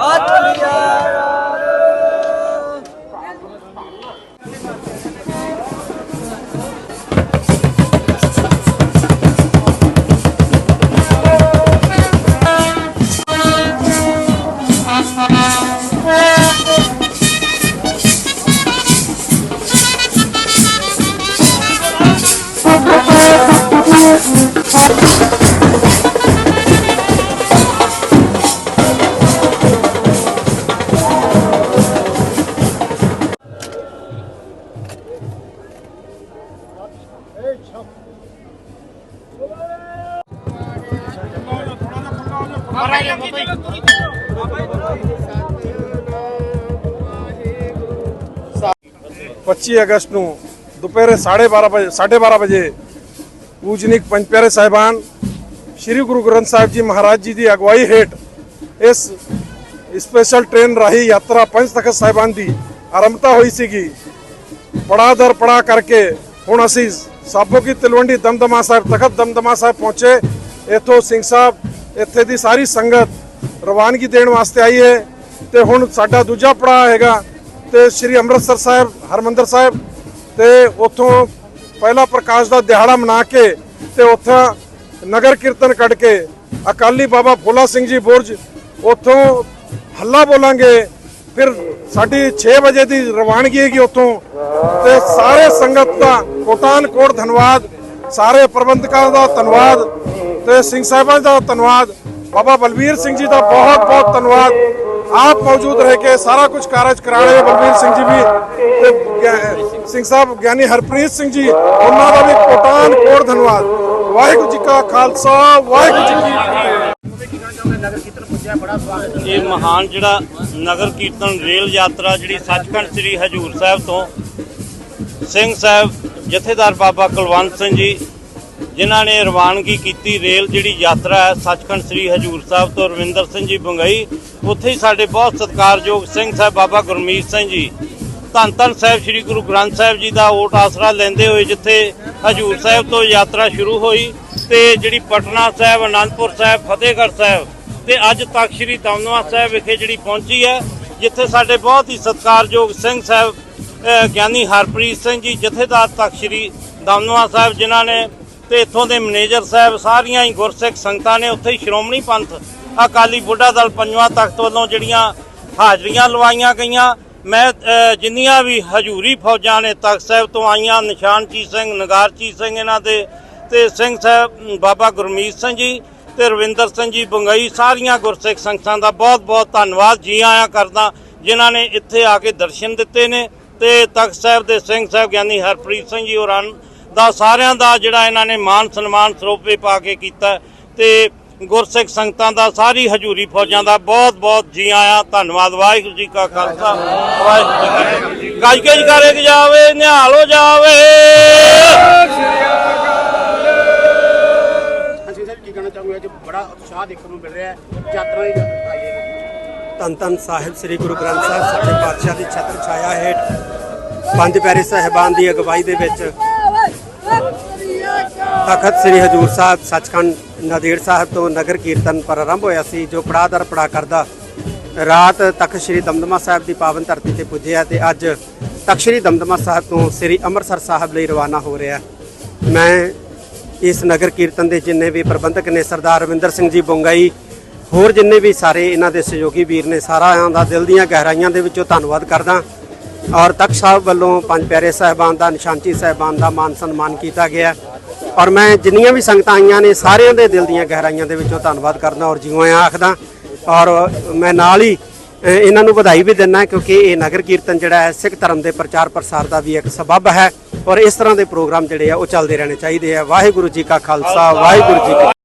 Hallelujah. 25 ਅਗਸਤ ਨੂੰ ਦੁਪਹਿਰੇ 12:30 ਵਜੇ 12:30 ਵਜੇ ਪੂਜਨੀਕ ਪੰਜ ਪਿਆਰੇ ਸਾਹਿਬਾਨ ਸ੍ਰੀ ਗੁਰੂ ਗ੍ਰੰਥ ਸਾਹਿਬ ਜੀ ਮਹਾਰਾਜ ਜੀ ਦੀ ਅਗਵਾਈ ਹੇਠ ਇਸ ਸਪੈਸ਼ਲ ਟ੍ਰੇਨ ਰਾਹੀਂ ਯਾਤਰਾ ਪੰਜ ਤਖਤ ਸਾਹਿਬਾਨ ਦੀ ਆਰੰਭਤਾ ਹੋਈ ਸੀਗੀ ਪੜਾ ਦਰ ਪੜਾ ਕਰਕੇ ਹੁਣ ਅਸੀਂ ਸਾਬੋ ਕੀ ਤਲਵੰਡੀ ਦਮਦਮਾ ਸਾਹਿਬ ਤਖਤ ਦਮਦਮਾ ਸਾਹਿਬ ਪਹੁੰਚੇ ਇੱਥੋਂ ਸਿੰਘ ਸਾਹਿਬ ਇੱਥੇ ਦੀ ਸਾਰੀ ਸੰਗਤ ਰਵਾਨਗੀ ਦੇਣ ਵਾਸਤੇ ਆਈ ਹੈ ਤੇ ਹੁਣ ਸਾਡਾ ਦੂਜਾ ਪੜਾ ਹੈਗਾ ਤੇ ਸ੍ਰੀ ਅੰਮ੍ਰਿਤਸਰ ਸਾਹਿਬ ਹਰਮੰਦਰ ਸਾਹਿਬ ਤੇ ਉੱਥੋਂ ਪਹਿਲਾ ਪ੍ਰਕਾਸ਼ ਦਾ ਦਿਹਾੜਾ ਮਨਾ ਕੇ ਤੇ ਉੱਥੋਂ ਨਗਰ ਕੀਰਤਨ ਕੱਢ ਕੇ ਅਕਾਲੀ ਬਾਬਾ ਫੁੱਲਾ ਸਿੰਘ ਜੀ ਬੁਰਜ ਉੱਥੋਂ ਹੱਲਾ ਬੋਲਾਂਗੇ, ਫਿਰ ਸਾਡੀ 6 ਵਜੇ ਦੀ ਰਵਾਨਗੀ ਹੈਗੀ ਉੱਥੋਂ ਤੇ ਸਾਰੇ ਸੰਗਤ ਦਾ ਕੋਟਾਨ ਕੋਟ ਧੰਨਵਾਦ, ਸਾਰੇ ਪ੍ਰਬੰਧਕਾਂ ਦਾ ਧੰਨਵਾਦ ਤੇ ਸਿੰਘ ਸਾਹਿਬਾਨ ਦਾ ਧੰਨਵਾਦ, ਬਾਬਾ ਬਲਬੀਰ ਸਿੰਘ ਜੀ ਦਾ ਬਹੁਤ ਬਹੁਤ ਧੰਨਵਾਦ। ਆਪ ਮੌਜੂਦ ਰਹਿ ਕੇ ਸਾਰਾ ਕੁਝ ਕਾਰਜ ਕਰਾ ਰਹੇ ਬਲਵੀਰ ਸਿੰਘ ਜੀ ਵੀ ਤੇ ਸਿੰਘ ਸਾਹਿਬ, ਗਿਆਨੀ ਹਰਪ੍ਰੀਤ ਸਿੰਘ ਜੀ, ਉਹਨਾਂ ਦਾ ਵੀ ਕੋਟਾਨ ਕੋਟ ਧੰਨਵਾਦ। ਵਾਹਿਗੁਰੂ ਜੀ ਕਾ ਖਾਲਸਾ, ਵਾਹਿਗੁਰੂ ਜੀ ਕੀ ਫਤਿਹ। ਇਹ ਮਹਾਨ ਜਿਹੜਾ ਨਗਰ ਕੀਰਤਨ ਰੇਲ ਯਾਤਰਾ ਜਿਹੜੀ ਸੱਚਖੰਡ ਸ੍ਰੀ ਹਜੂਰ ਸਾਹਿਬ ਤੋਂ, ਸਿੰਘ ਸਾਹਿਬ, ਜਥੇਦਾਰ ਬਾਬਾ ਕੁਲਵੰਤ ਸਿੰਘ ਜੀ ਜਿਨ੍ਹਾਂ ਨੇ ਰਵਾਨਗੀ ਕੀਤੀ ਰੇਲ ਜਿਹੜੀ ਯਾਤਰਾ ਹੈ, ਸੱਚਖੰਡ ਸ੍ਰੀ ਹਜੂਰ ਸਾਹਿਬ ਤੋਂ ਰਵਿੰਦਰ ਸਿੰਘ ਜੀ ਬੰਗਈ, ਉੱਥੇ ਹੀ ਸਾਡੇ ਬਹੁਤ ਸਤਿਕਾਰਯੋਗ ਸਿੰਘ ਸਾਹਿਬ ਬਾਬਾ ਗੁਰਮੀਤ ਸਿੰਘ ਜੀ। ਧੰਨ ਧੰਨ ਸਾਹਿਬ ਸ੍ਰੀ ਗੁਰੂ ਗ੍ਰੰਥ ਸਾਹਿਬ ਜੀ ਦਾ ਓਟ ਆਸਰਾ ਲੈਂਦੇ ਹੋਏ ਜਿੱਥੇ ਹਜੂਰ ਸਾਹਿਬ ਤੋਂ ਯਾਤਰਾ ਸ਼ੁਰੂ ਹੋਈ ਤੇ ਜਿਹੜੀ ਪਟਨਾ ਸਾਹਿਬ, ਅਨੰਦਪੁਰ ਸਾਹਿਬ, ਫਤਿਹਗੜ੍ਹ ਸਾਹਿਬ ਤੇ ਅੱਜ ਤੱਕ ਸ੍ਰੀ ਦਮਦਮਾ ਸਾਹਿਬ ਵਿਖੇ ਜਿਹੜੀ ਪਹੁੰਚੀ ਹੈ, ਜਿੱਥੇ ਸਾਡੇ ਬਹੁਤ ਹੀ ਸਤਿਕਾਰਯੋਗ ਸਿੰਘ ਸਾਹਿਬ ਗਿਆਨੀ ਹਰਪ੍ਰੀਤ ਸਿੰਘ ਜੀ, ਜਥੇਦਾਰ ਤਖਤ ਸ੍ਰੀ ਦਮਦਮਾ ਸਾਹਿਬ ਜਿਨ੍ਹਾਂ ਨੇ ਤੇ ਇੱਥੋਂ ਦੇ ਮੈਨੇਜਰ ਸਾਹਿਬ ਸਾਰੀਆਂ ਹੀ ਗੁਰਸਿੱਖ ਸੰਗਤਾਂ ਨੇ ਉੱਥੇ ਹੀ ਸ਼੍ਰੋਮਣੀ ਪੰਥ, ਅਕਾਲੀ ਬੁੱਢਾ ਦਲ ਪੰਜਵਾਂ ਤਖਤ ਵੱਲੋਂ ਜਿਹੜੀਆਂ ਹਾਜ਼ਰੀਆਂ ਲਵਾਈਆਂ ਗਈਆਂ। ਮੈਂ ਜਿੰਨੀਆਂ ਵੀ ਹਜੂਰੀ ਫੌਜਾਂ ਨੇ ਤਖਤ ਸਾਹਿਬ ਤੋਂ ਆਈਆਂ, ਨਿਸ਼ਾਨਚੀਤ ਸਿੰਘ, ਨਗਾਰਚੀਤ ਸਿੰਘ ਇਹਨਾਂ ਦੇ ਤੇ ਸਿੰਘ ਸਾਹਿਬ ਬਾਬਾ ਗੁਰਮੀਤ ਸਿੰਘ ਜੀ ਤੇ ਰਵਿੰਦਰ ਸਿੰਘ ਜੀ ਬੰਗਈ, ਸਾਰੀਆਂ ਗੁਰਸਿੱਖ ਸੰਗਤਾਂ ਦਾ ਬਹੁਤ ਬਹੁਤ ਧੰਨਵਾਦ। ਜੀ ਆਇਆਂ ਕਰਦਾ ਜਿਨ੍ਹਾਂ ਨੇ ਇੱਥੇ ਆ ਕੇ ਦਰਸ਼ਨ ਦਿੱਤੇ ਨੇ ਤੇ ਤਖਤ ਸਾਹਿਬ ਦੇ ਸਿੰਘ ਸਾਹਿਬ ਗਿਆਨੀ ਹਰਪ੍ਰੀਤ ਸਿੰਘ ਜੀ ਹੋਰਾਂ ਦਾ ਸਾਰਿਆਂ ਦਾ ਜਿਹੜਾ ਇਹਨਾਂ ਨੇ ਮਾਨ ਸਨਮਾਨ ਸਰੋਪੇ ਪਾ ਕੇ ਕੀਤਾ ਤੇ ਗੁਰਸਿੱਖ ਸੰਗਤਾਂ ਦਾ ਸਾਰੀ ਹਜੂਰੀ ਫੌਜਾਂ ਦਾ ਬਹੁਤ ਬਹੁਤ ਜੀ ਆਇਆਂ ਧੰਨਵਾਦ। ਵਾਹਿਗੁਰੂ ਜੀ ਕਾ ਖਾਲਸਾ ਵਾਹਿਗੁਰੂ ਜੀ ਕੀ ਗੱਜ ਜਾਵੇ ਨਿਹਾਲ ਹੋ ਜਾਵੇ। ਅਸੀਂ ਸਰ ਕੀ ਕਹਿਣਾ ਚਾਹੂੰਗਾ? ਅੱਜ ਬੜਾ ਉਤਸ਼ਾਹ ਦੇਖਣ ਨੂੰ ਮਿਲ ਰਿਹਾ ਹੈ। ਯਾਤਰਾ ਦੀ ਆਈ ਹੈ। ਧੰਨ ਧੰਨ ਸਾਹਿਬ ਸ੍ਰੀ ਗੁਰੂ ਗ੍ਰੰਥ ਸਾਹਿਬ ਸਾਡੇ ਪਾਤਸ਼ਾਹ ਦੀ ਛਤਰ ਛਾਇਆ ਹੇਠ ਪੰਜ ਪਿਆਰੇ ਸਾਹਿਬਾਨ ਦੀ ਅਗਵਾਈ ਦੇ ਵਿੱਚ ਤਖਤ ਸ੍ਰੀ ਹਜੂਰ ਸਾਹਿਬ ਸੱਚਖੰਡ ਨਾਂਦੇੜ ਸਾਹਿਬ ਤੋਂ ਨਗਰ ਕੀਰਤਨ ਪ੍ਰਾਰੰਭ ਹੋਇਆ ਸੀ, ਜੋ ਪੜਾਦਰ ਪੜਾ ਕਰਦਾ ਰਾਤ ਤਖਤ ਸ੍ਰੀ ਦਮਦਮਾ ਸਾਹਿਬ ਦੀ ਪਾਵਨ ਧਰਤੀ ਤੇ ਪੁੱਜਿਆ ਤੇ ਅੱਜ ਤਖਤ ਸ੍ਰੀ ਦਮਦਮਾ ਸਾਹਿਬ ਤੋਂ ਸ੍ਰੀ ਅੰਮ੍ਰਿਤਸਰ ਸਾਹਿਬ ਲਈ ਰਵਾਨਾ ਹੋ ਰਿਹਾ ਮੈਂ ਇਸ ਨਗਰ ਕੀਰਤਨ ਦੇ ਜਿੰਨੇ ਵੀ ਪ੍ਰਬੰਧਕ ਨੇ, ਸਰਦਾਰ ਰਵਿੰਦਰ ਸਿੰਘ ਜੀ ਬੰਗਾਈ, ਹੋਰ ਜਿੰਨੇ ਵੀ ਸਾਰੇ ਇਹਨਾਂ ਦੇ ਸਹਿਯੋਗੀ ਵੀਰ ਨੇ, ਸਾਰਿਆਂ ਦਾ ਦਿਲ ਦੀਆਂ ਗਹਿਰਾਈਆਂ ਦੇ ਵਿੱਚੋਂ ਧੰਨਵਾਦ ਕਰਦਾ। ਔਰ ਤਖਤ ਸਾਹਿਬ ਵੱਲੋਂ ਪੰਜ ਪਿਆਰੇ ਸਾਹਿਬਾਨ ਦਾ ਨਿਸ਼ਾਨਚੀ ਸਾਹਿਬਾਨ ਦਾ ਮਾਨ ਸਨਮਾਨ ਕੀਤਾ ਗਿਆ। ਔਰ ਮੈਂ ਜਿੰਨੀਆਂ ਵੀ ਸੰਗਤਾਂ ਆਈਆਂ ਨੇ ਸਾਰਿਆਂ ਦੇ ਦਿਲ ਦੀਆਂ ਗਹਿਰਾਈਆਂ ਦੇ ਵਿੱਚੋਂ ਧੰਨਵਾਦ ਕਰਦਾ ਔਰ ਜਿਉਂ ਆਇਆਂ ਆਖਦਾ, ਔਰ ਮੈਂ ਨਾਲ ਹੀ ਇਹਨਾਂ ਨੂੰ ਵਧਾਈ ਵੀ ਦਿੰਦਾ ਕਿਉਂਕਿ ਇਹ ਨਗਰ ਕੀਰਤਨ ਜਿਹੜਾ ਹੈ, ਸਿੱਖ ਧਰਮ ਦੇ ਪ੍ਰਚਾਰ ਪ੍ਰਸਾਰ ਦਾ ਵੀ ਇੱਕ ਸਬਬ ਹੈ ਔਰ ਇਸ ਤਰ੍ਹਾਂ ਦੇ ਪ੍ਰੋਗਰਾਮ ਜਿਹੜੇ ਆ, ਉਹ ਚੱਲਦੇ ਰਹਿਣੇ ਚਾਹੀਦੇ ਆ। ਵਾਹਿਗੁਰੂ ਜੀ ਕਾ ਖਾਲਸਾ, ਵਾਹਿਗੁਰੂ ਜੀ ਕੀ